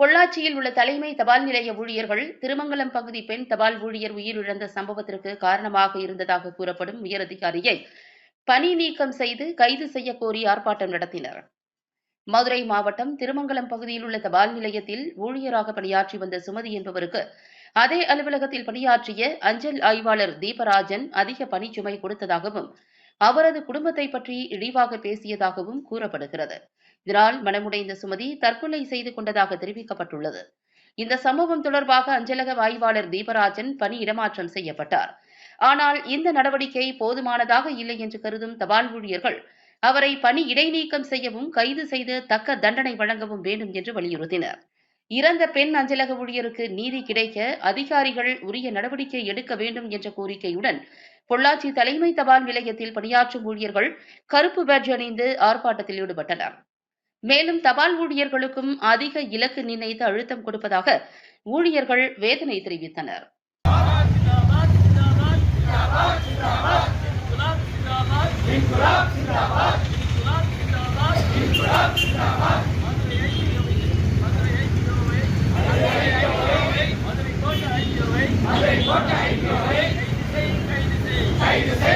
பொள்ளாச்சியில் உள்ள தலைமை தபால் நிலைய ஊழியர்கள் திருமங்கலம் பகுதி பெண் தபால் ஊழியர் உயிரிழந்த சம்பவத்திற்கு காரணமாக இருந்ததாக கூறப்படும் உயரதிகாரியை பணி நீக்கம் செய்து கைது செய்ய கோரி ஆர்ப்பாட்டம் நடத்தினர். மதுரை மாவட்டம் திருமங்கலம் பகுதியில் உள்ள தபால் நிலையத்தில் ஊழியராக பணியாற்றி வந்த சுமதி என்பவருக்கு அதே அலுவலகத்தில் பணியாற்றிய அஞ்சல் ஆய்வாளர் தீபராஜன் அதிக பணிச்சுமை கொடுத்ததாகவும் அவரது குடும்பத்தை பற்றி இழிவாக பேசியதாகவும் கூறப்படுகிறது. இதனால் மனமுடைந்த சுமதி தற்கொலை செய்து கொண்டதாக தெரிவிக்கப்பட்டுள்ளது. இந்த சம்பவம் தொடர்பாக அஞ்சலக ஆய்வாளர் தீபராஜன் பணி இடமாற்றம் செய்யப்பட்டார். ஆனால் இந்த நடவடிக்கை போதுமானதாக இல்லை என்று கருதும் தபால் ஊழியர்கள் அவரை பணி இடைநீக்கம் செய்யவும் கைது செய்து தக்க தண்டனை வழங்கவும் வேண்டும் என்று வலியுறுத்தினர். இறந்த பெண் அஞ்சலக ஊழியருக்கு நீதி கிடைக்க அதிகாரிகள் உரிய நடவடிக்கை எடுக்க வேண்டும் என்ற கோரிக்கையுடன் பொள்ளாச்சி தலைமை தபால் நிலையத்தில் பணியாற்றும் ஊழியர்கள் கருப்பு பேட்ஜ் அணிந்து ஆர்ப்பாட்டத்தில் ஈடுபட்டனர் மேலும் தபால் ஊழியர்களுக்கும் அதிக இலக்கு நிர்ணயித்து அழுத்தம் கொடுப்பதாக ஊழியர்கள் வேதனை தெரிவித்தனர் Inquilab What time do you wake? 8 to 6. 8 to 6.